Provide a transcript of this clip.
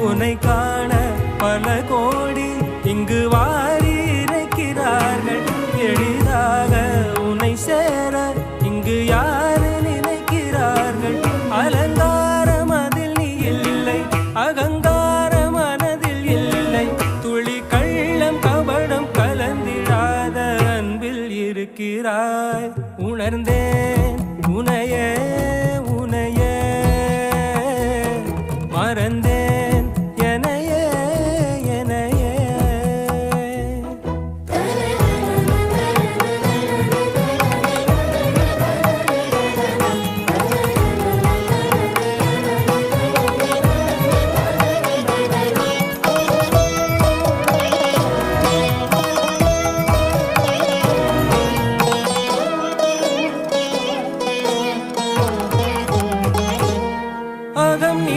உனை காண பல கோடி இங்கு வாரி இறக்கிறார்கள் எளிதாக உனை சேர இங்கு யாரு நினைக்கிறார்கள்? அலங்காரம் அதில் நீ இல்லை அகங்கார மனதில் இல்லை. துளி கள்ளம் கபடம் கலந்திடாத அன்பில் இருக்கிறாய். உணர்ந்தேன் உனைய உனைய. மறந்தேன்.